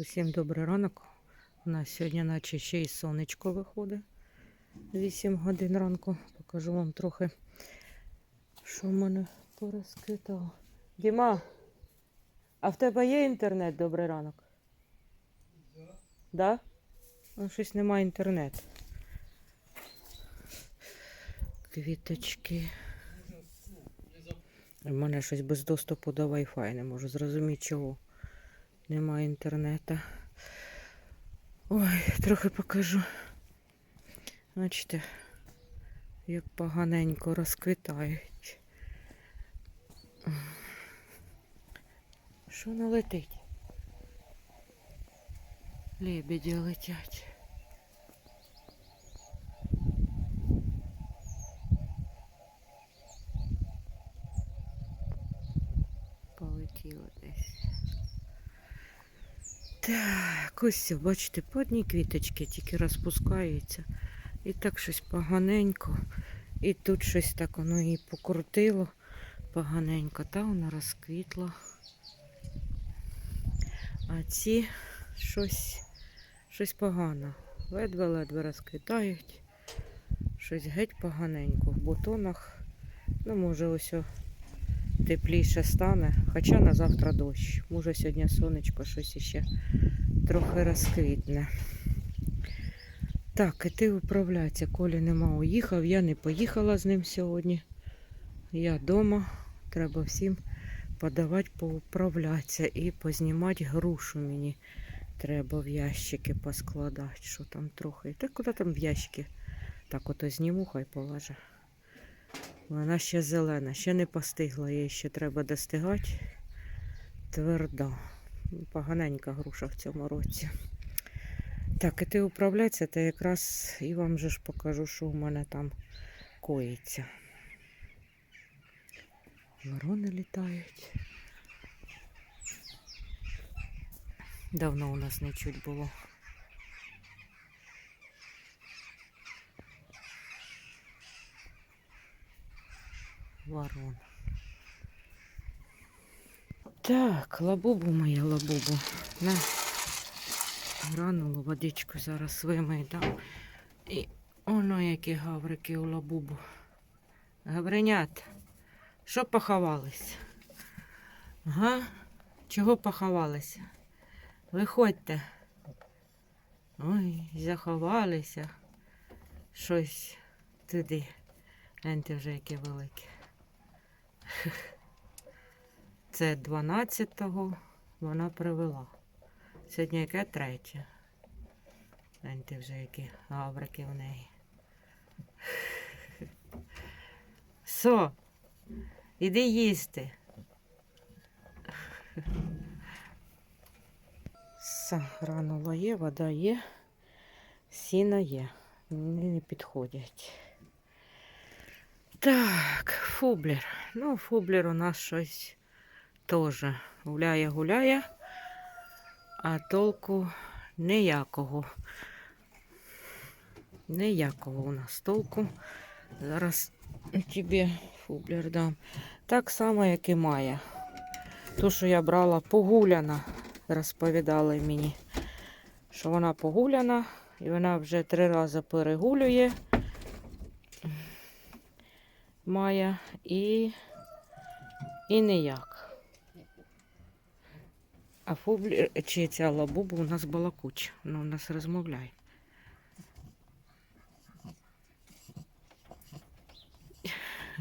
Усім добрий ранок. У нас сьогодні наче ще й сонечко виходить. 8 годин ранку. Покажу вам трохи, що в мене порозкидало. Діма, а в тебе є інтернет, добрий ранок? Да. Да? Ну, щось немає інтернету. Квіточки. У мене щось без доступу до Wi-Fi. Не можу зрозуміти чого. Немає інтернету. Ой, трохи покажу. Бачите, як поганенько розквітають. Що не летить? Лебеді летять. Ось, бачите, по одній квіточці тільки розпускається. І так щось поганенько. І тут щось так воно її покрутило поганенько. Та вона розквітла. А ці щось, щось погано. Ледве-ледве розквітають. Щось геть поганенько. В бутонах. Ну, може, ось тепліше стане. Хоча на завтра дощ. Може сьогодні сонечко щось іще трохи розквітне. Так, іти управляться. Колі нема уїхав. Я не поїхала з ним сьогодні. Я вдома. Треба всім подавати, поуправлятися і познімати грушу мені. Треба в ящики поскладати, що там трохи. Та куди там в ящики? Так ото зніму, хай полаже. Вона ще зелена, ще не постигла, її ще треба достигати. Тверда. Поганенька груша в цьому році. Так, іти управляться, то якраз і вам же ж покажу, що у мене там коїться. Ворони літають. Давно у нас не чуть було. Ворон. Так, лабубу моя лабубу. На. Гранулу водичку зараз вимий дам. І оно які гаврики у лабубу. Гавринят, що поховались? Ага, чого поховалися? Виходьте. Ой, заховалися. Щось туди. Гляньте вже яке велике. Це 12-го вона привела. Сьогодні яке третє. Гляньте вже які гаврики в неї. Со, іди їсти. Все, гранула є, вода є, сіна є. Вони не підходять. Так, фублер. Ну, фублер у нас щось теж гуляє-гуляє, а толку ніякого. Ніякого у нас толку. Зараз тобі фублер дам. Так само, як і має. Ту, що я брала погуляна, розповідали мені, що вона погуляна, і вона вже три рази перегулює. Має і, і ніяк. А фублі, чи ця лабуба у нас балакуча, вона у нас розмовляє.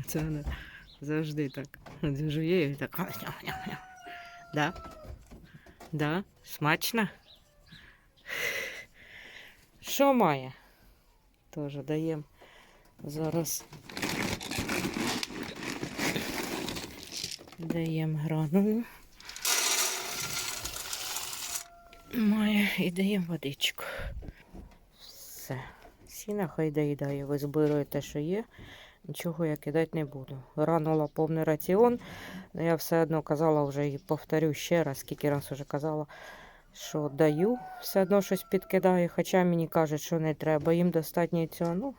Це вона завжди так жує і так. Да? Да? Смачно? Що має? Теж даємо зараз. Даємо гранулу. Має і даємо водичку. Все. Сіна хай доїдає, ви збируєте, що є. Нічого я кидати не буду. Гранула повний раціон. Я все одно казала вже і повторю ще раз, скільки раз вже казала, що даю, все одно щось підкидаю, хоча мені кажуть, що не треба. Їм достатньо цього. Ну,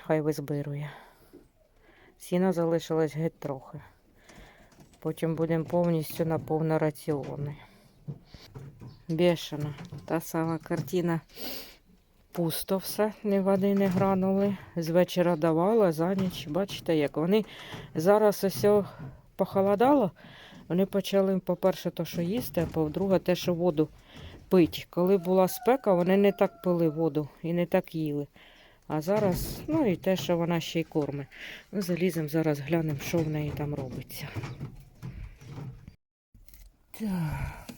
хай визбирує. Сіна залишилось геть трохи. Потім будемо повністю на повні раціони. бешена. Та сама картина. Пусто все, ні води не гранули. З вечора давала, за ніч. Бачите, як вони зараз ось похолодало. Вони почали, по-перше, то, що їсти, а по-друге, те, що воду пить. Коли була спека, вони не так пили воду і не так їли. А зараз, ну і те, що вона ще й кормить. Ну, заліземо зараз, глянемо, що в неї там робиться. Так.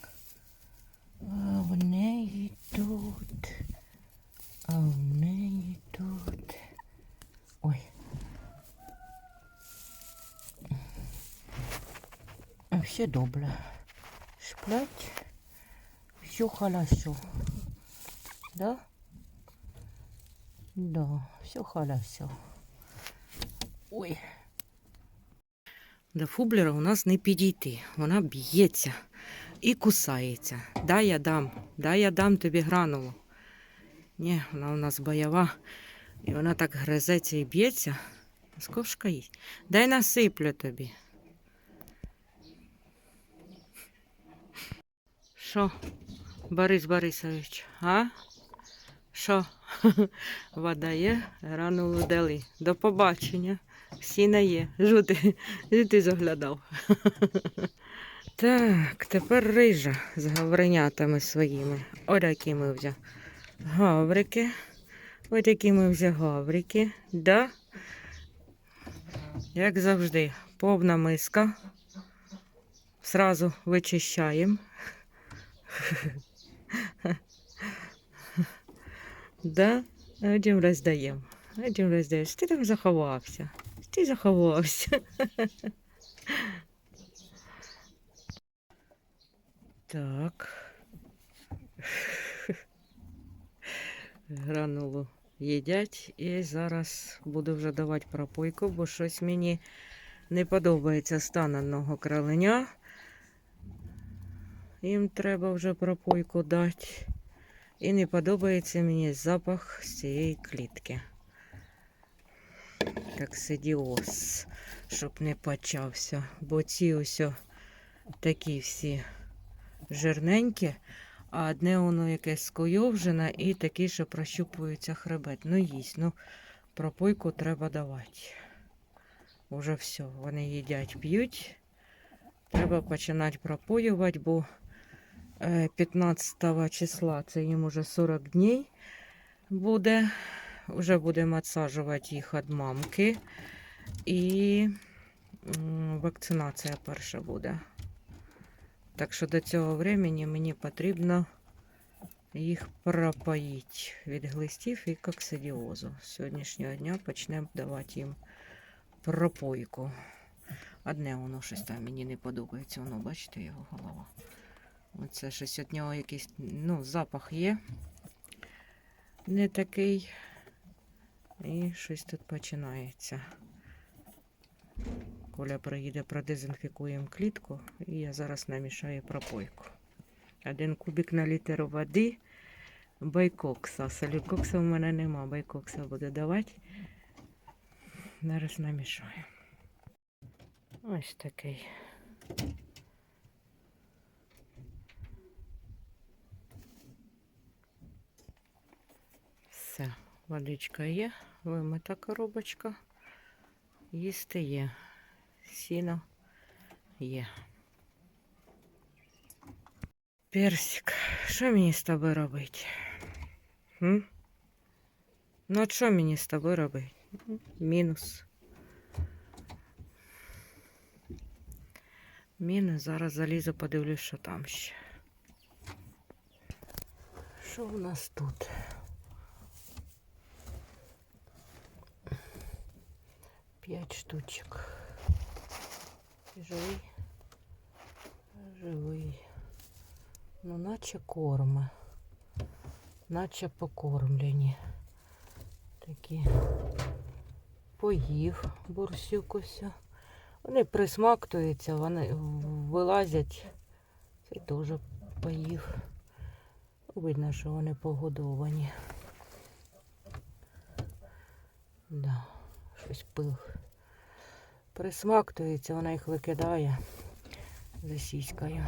А в неї тут. А в неї тут. Ой. Все добре. Сплять. Все хорошо. Да? Да, все хорошо. Ой. До фублера у нас не підійти. Вона б'ється і кусається. Дай я дам, дай я дам тобі гранулу. Ні, вона у нас бойова. І вона так гризеться і б'ється. Сковшка їсть. Дай насиплю тобі. Що, Борис Борисович, а? Що? Вода є, гранулу дали. До побачення. Сіна є. Жути, ти заглядав. Так, тепер рижа з гавринятами своїми. Ось які ми взяв. Гаврики. Ось які ми взяв гаврики. Да? Як завжди, повна миска. Сразу вичищаємо. Да, один роздаємо. Один роздаєш. Ти там заховався. Ти заховався. Так. Гранулу їдять і зараз буду вже давати пропойку, бо щось мені не подобається стан одного кроленя. Їм треба вже пропойку дати. І не подобається мені запах з цієї клітки. Коксидіоз, щоб не почався. Бо ці ось такі всі жирненькі, а одне воно якесь скойовжене і такі, що прощупується хребет. Ну, їсть. Ну, пропойку треба давати. Уже все, вони їдять, п'ють. Треба починати пропоювати, бо е, 15 числа це їм уже 40 днів буде. Вже будемо відсаджувати їх від мамки. І вакцинація перша буде. Так що до цього времени мені потрібно їх пропоїти від глистів і коксидіозу. З сьогоднішнього дня почнемо давати їм пропойку. Одне воно щось там мені не подобається, воно, бачите, його голова. Оце щось від нього якийсь, ну, запах є. Не такий. І щось тут починається. Коля приїде, продезінфікуємо клітку, і я зараз намішаю пропойку. Один кубик на літр води байкокса. Солікокса в мене нема, байкокса буду давати. Зараз намішаю. Ось такий. Все, водичка є, вимита коробочка. Їсти є. Сіно є. Персик, що мені з тобою робити? М? Ну, от що мені з тобою робити? Мінус. Мінус. Зараз залізу, подивлюсь, що там ще. Що у нас тут? П'ять штучок. Живий. Живий. Ну, наче корми. Наче покормлені. Такі поїв бурсюк ось. Вони присмактуються, вони вилазять. Цей теж поїв. Видно, що вони погодовані. Да, щось пил. Присмактується, вона їх викидає за сіською.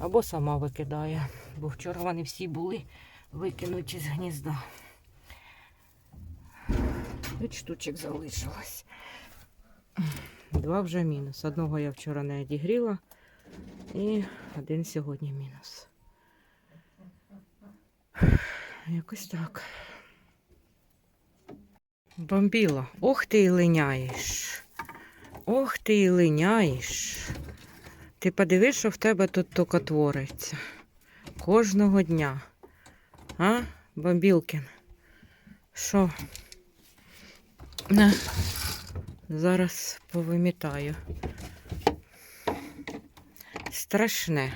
Або сама викидає, бо вчора вони всі були викинуті з гнізда. П'ять штучок залишилось. Два вже мінус. Одного я вчора не одігріла. І один сьогодні мінус. Якось так. Бомбіло. Ох ти і линяєш. Ох ти і линяєш. Ти подивись, що в тебе тут тільки твориться. Кожного дня. А, Бомбілкін? Що? Зараз повимітаю. Страшне.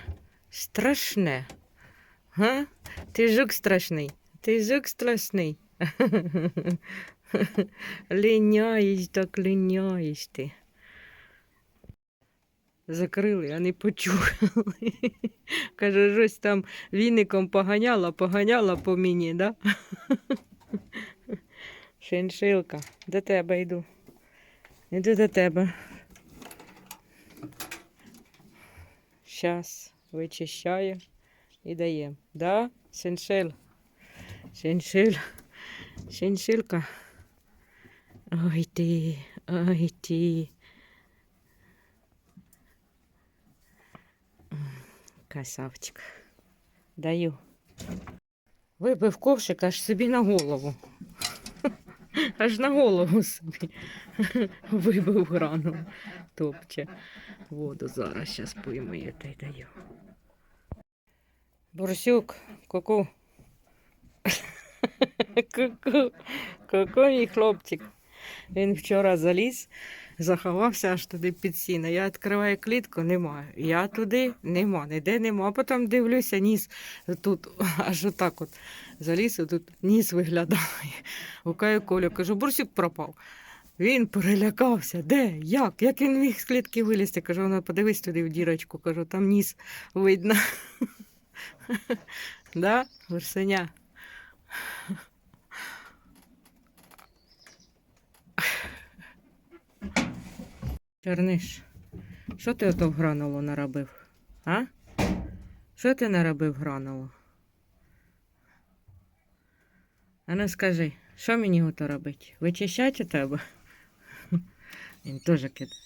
Страшне. Га? Ти жук страшний. Ти жук страшний. Ліняєш, так ліняєш ти. Закрили, а не почухали. Каже, щось там віником поганяла, поганяла по мені, да? Шиншилка, до тебе йду. Іду до тебе. Щас вичищаю і даємо. Да, шиншил? Шиншил. Шиншилка. Ой ти, ой ти. Красавчик. Даю. Вибив ковшик аж собі на голову. Аж на голову собі. Вибив грану. Топче. Воду зараз щас поймаю та й даю. Борсюк, ку-ку. Ку-ку. Ку-ку, мій хлопчик. Він вчора заліз, заховався аж туди під сіно. Я відкриваю клітку, немає. Я туди нема, ніде нема. А потім дивлюся, ніс тут аж отак от заліз, тут ніс виглядає. Гукаю Колю, кажу, бурсюк пропав. Він перелякався. Де? Як? Як він міг з клітки вилізти? Кажу, ну подивись туди в дірочку. Кажу, там ніс видно. Да, Версеня? Черниш, що ти ото в гранулу наробив? А? Що ти наробив гранулу? А ну скажи, що мені ото робить? Вичищать у тебе? Він теж кидає.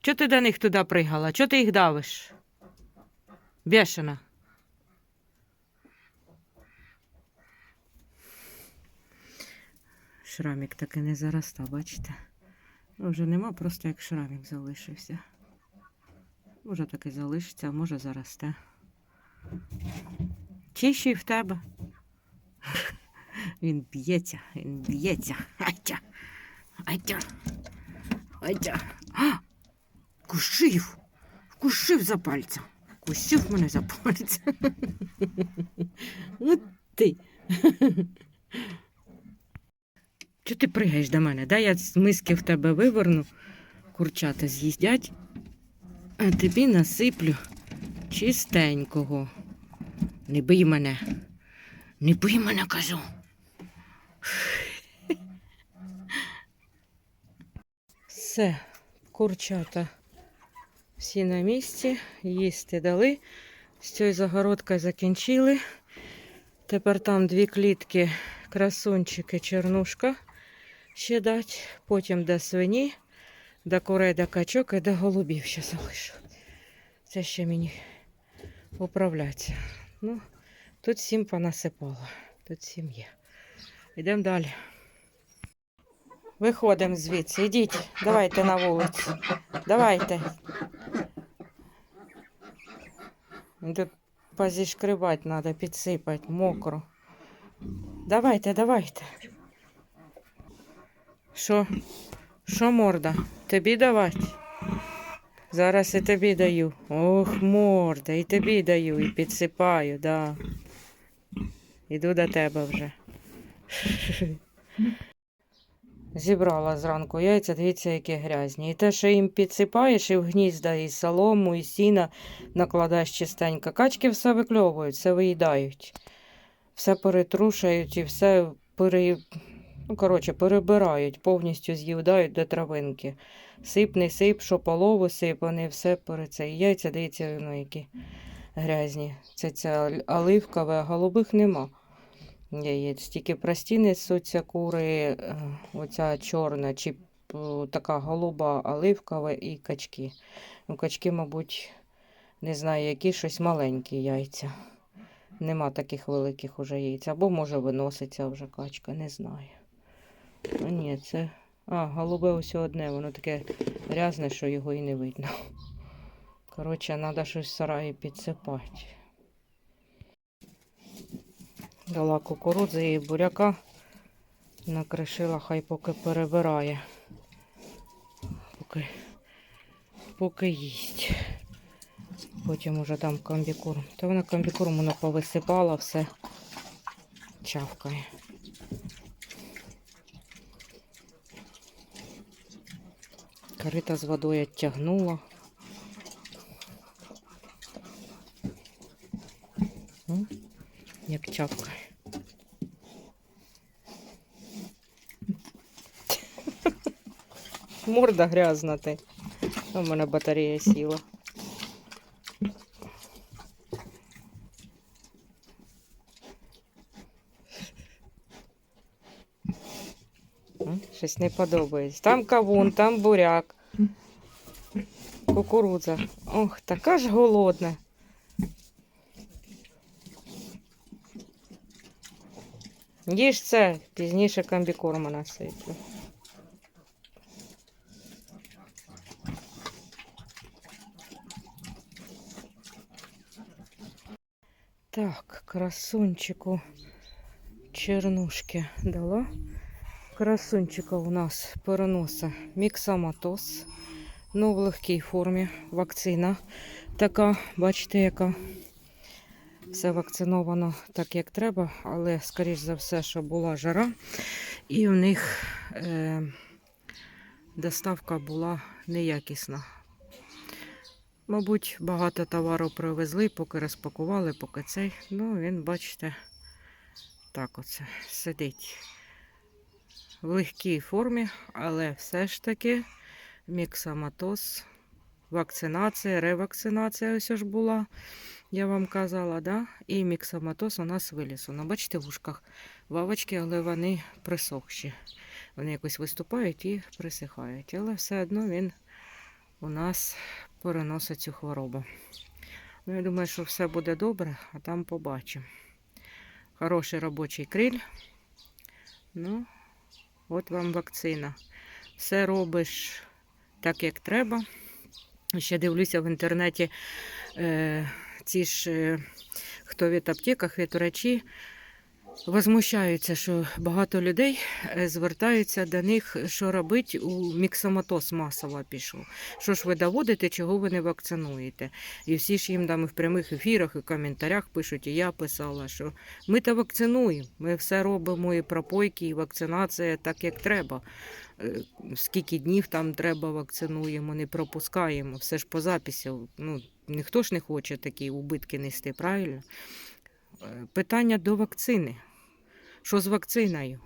Чого ти до них туди пригала? Чого ти їх давиш? Бешена. Шрамік таки не заростав, бачите? Ну, вже нема, просто як шрамік залишився. Може таки залишиться, а може заросте. Чи ще й в тебе? Він б'ється, він б'ється. Айтя. Айтя. Айтя. А! Кушив. Кушив за пальця. Кусив мене за пальця. От ти. Чого ти пригаєш до мене? Да? Я з миски в тебе виверну, курчата з'їздять, а тобі насиплю чистенького. Не бий мене. Не бий мене, кажу. Все, курчата всі на місці, їсти дали. З цією загородкою закінчили. Тепер там дві клітки, красунчики, чернушка ще дать. Потім до свині, до курей, до качок і до голубів ще залишу. Це ще мені управляться. Ну, тут сім понасипало. Тут сім є. Йдемо далі. Виходимо звідси. Ідіть, давайте на вулицю. Давайте. Тут позішкрибати треба, підсипати, мокро. Давайте, давайте. Що? Що морда? Тобі давати? Зараз і тобі даю. Ох, морда, і тобі даю, і підсипаю, да. Іду до тебе вже. Зібрала зранку яйця, дивіться, які грязні. І те, що їм підсипаєш, і в гнізда, і солому, і сіна накладаєш чистенько. Качки все викльовують, все виїдають. Все перетрушають і все пере... Ну, коротше, перебирають, повністю з'їдають до травинки. Сип, не сип, що полову сип, вони все перед це. І яйця, дивіться, ну, які грязні. Це ця оливкове, а голубих нема. Яєць. Тільки прості несуться кури, е, оця чорна, чи е, така голуба оливкова і качки. Ну, качки, мабуть, не знаю, які щось маленькі яйця. Нема таких великих уже яйць. Або може виноситься вже качка, не знаю. А ні, це. А, голубе ось одне, воно таке грязне, що його і не видно. Коротше, треба щось в сараї підсипати. Дала кукурудзи і буряка. Накришила, хай поки перебирає. Поки, поки їсть. Потім уже дам комбікорм. Та вона комбікорм вона повисипала, все чавкає. Корита з водою відтягнула. М, Як чапка. Морда грязна ти. У мене батарея сіла. Щось не подобається. Там кавун, там буряк. Кукурудза. Ох, така ж голодна. Їж це, пізніше комбікорма насиплю. Так, красунчику чернушки дала. Красунчика у нас переноса міксаматоз. Ну, в легкій формі вакцина така, бачите, яка все вакциновано так, як треба, але, скоріш за все, що була жара, і в них е, доставка була неякісна. Мабуть, багато товару привезли, поки розпакували, поки цей. Ну, він, бачите, так оце сидить в легкій формі, але все ж таки міксаматоз, вакцинація, ревакцинація ось ж була, я вам казала, да? і міксаматоз у нас виліз. Ну, бачите, в ушках вавочки, але вони присохші. Вони якось виступають і присихають. Але все одно він у нас переносить цю хворобу. Ну, я думаю, що все буде добре, а там побачимо. Хороший робочий криль. Ну, от вам вакцина. Все робиш так, як треба. Ще дивлюся в інтернеті е, ці ж, е, хто від аптеках, від врачі, возмущаються, що багато людей е, звертаються до них, що робить у міксоматоз масово пішов. Що ж ви доводите, чого ви не вакцинуєте? І всі ж їм там в прямих ефірах, і коментарях пишуть, і я писала, що ми то вакцинуємо, ми все робимо, і пропойки, і вакцинація так, як треба. Е, Скільки днів там треба, вакцинуємо, не пропускаємо. Все ж по записі. Ну, ніхто ж не хоче такі убитки нести, правильно? Питання до вакцини. Що з вакциною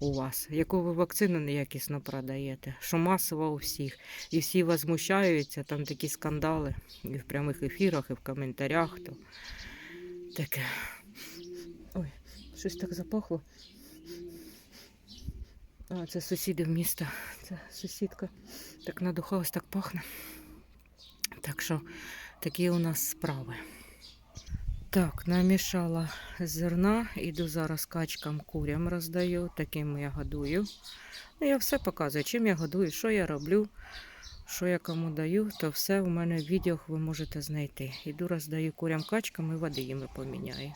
у вас? Яку ви вакцину неякісно продаєте? Що масово у всіх? І всі возмущаються, там такі скандали і в прямих ефірах, і в коментарях. То таке. Ой, щось так запахло. А, це сусіди в міста. Це сусідка. Так надухалась, так пахне. Так що такі у нас справи. Так, намішала зерна, іду зараз качкам курям роздаю, таким я годую. Ну, я все показую, чим я годую, що я роблю, що я кому даю, то все у мене в відео ви можете знайти. Іду роздаю курям качкам і води їм поміняю.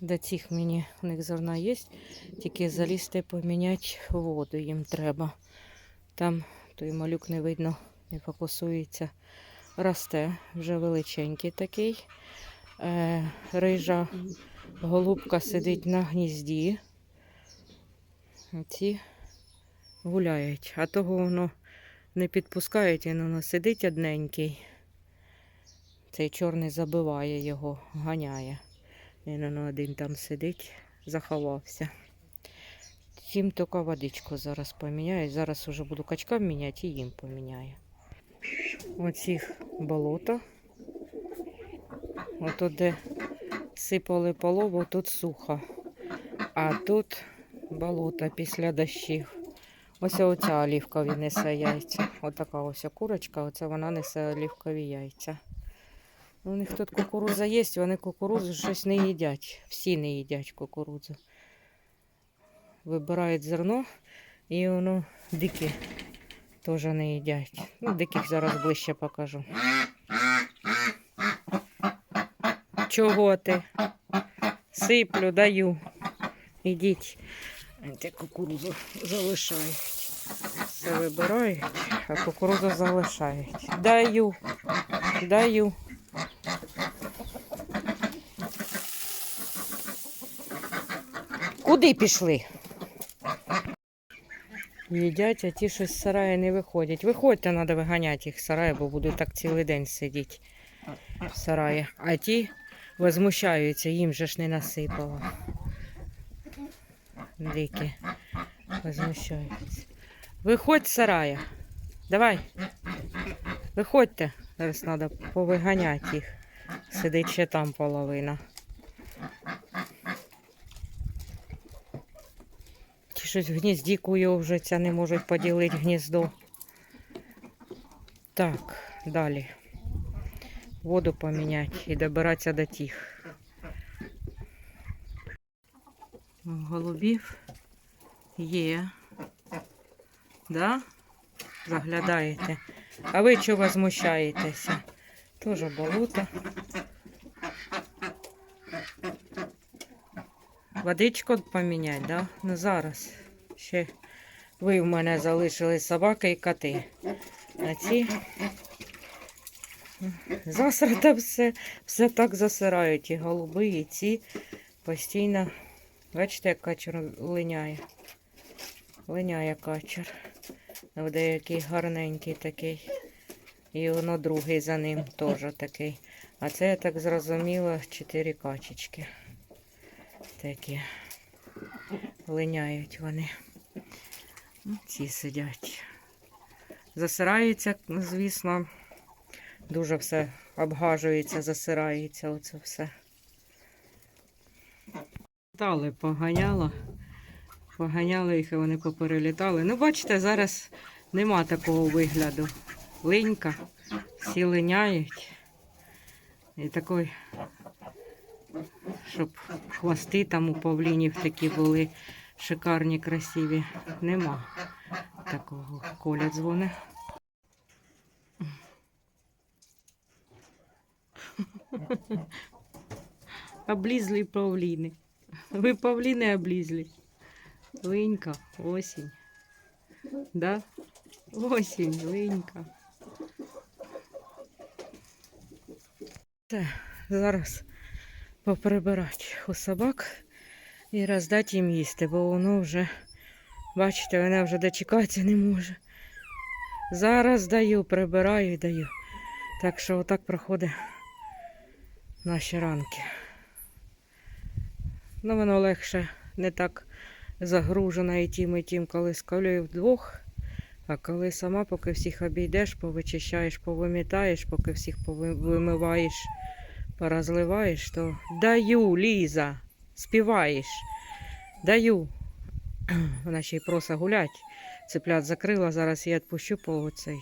До цих мені у них зерна є, тільки залізти поміняти воду їм треба. Там той малюк не видно, не фокусується. Росте вже величенький такий. Е, рижа голубка сидить на гнізді. Ці гуляють, а того воно не підпускають, він воно сидить одненький. Цей чорний забиває його, ганяє. Він воно один там сидить, заховався. Їм тільки водичку зараз поміняю. Зараз вже буду качкам міняти і їм поміняю. Оцих болото. Ото де сипали полову, тут сухо. А тут болото після дощів. Ось оця олівкові несе яйця. Отака ось курочка, оце вона несе олівкові яйця. У них тут кукурудза є, вони кукурудзу щось не їдять. Всі не їдять кукурудзу. Вибирають зерно і воно дикі теж не їдять. Ну, диких зараз ближче покажу. Чого ти? Сиплю, даю. Ідіть. Те кукурудзу залишають. Все вибирають, а кукурудзу залишають. Даю. Даю. Куди пішли? Їдять, а ті щось з сараю не виходять. Виходьте, треба виганяти їх з сараю, бо будуть так цілий день сидіти в сараї. А ті возмущаються, їм же ж не насипало. Дикі возмущаються. Виходь з сарая. Давай. Виходьте. Зараз треба повиганяти їх. Сидить ще там половина. Ті щось в гнізді куйовжаться, не можуть поділити гніздо. Так, далі. Воду поміняти і добиратися до тих. Голубів є. Да? Заглядаєте. А ви чого возмущаєтеся? Тоже болото. Водичку поміняти, да? Ну зараз. Ще ви в мене залишили собаки і коти. А ці засрата все, все так засирають. І голуби, і ці постійно. Бачите, як качер линяє. Линяє качер. В деякий гарненький такий. І воно другий за ним теж такий. А це, я так зрозуміла, чотири качечки. Такі. Линяють вони. Ці сидять. Засираються, звісно. Дуже все обгажується, засирається оце все. Літали, поганяло. Поганяли їх і вони поперелітали. Ну, бачите, зараз нема такого вигляду. Линька, всі линяють. І такий, щоб хвости там у павлінів такі були шикарні, красиві. Нема такого. Коля дзвони. Облізли павліни. Ви павліни облізли. Линька, осінь. Да? Осінь, линька. Все, зараз поприбирати у собак і роздати їм їсти, бо воно вже, бачите, вона вже дочекатися не може. Зараз даю, прибираю і даю. Так що отак проходить наші ранки. Ну, воно легше, не так загружена і тим, і тим, коли з вдвох. А коли сама, поки всіх обійдеш, повичищаєш, повимітаєш, поки всіх вимиваєш, порозливаєш, то даю, Ліза, співаєш. Даю. Вона ще й проса гулять. Цеплят закрила, зараз я відпущу по цей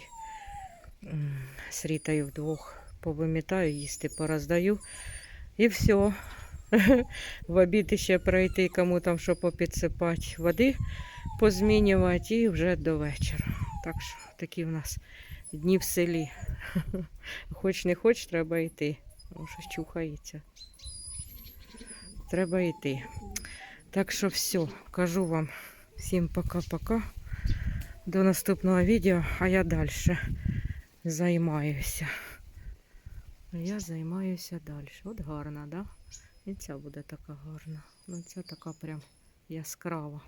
з Рітою вдвох повимітаю, їсти пороздаю. І все. В обід ще пройти, кому там що попідсипати води, позмінювати і вже до вечора. Так що такі в нас дні в селі. Хоч не хоч, треба йти. Тому щось чухається. Треба йти. Так що все, кажу вам всім пока-пока. До наступного відео, а я далі займаюся. Я займаюся далі. От гарна? Да? І ця буде така гарна. Ну, ця така прям яскрава.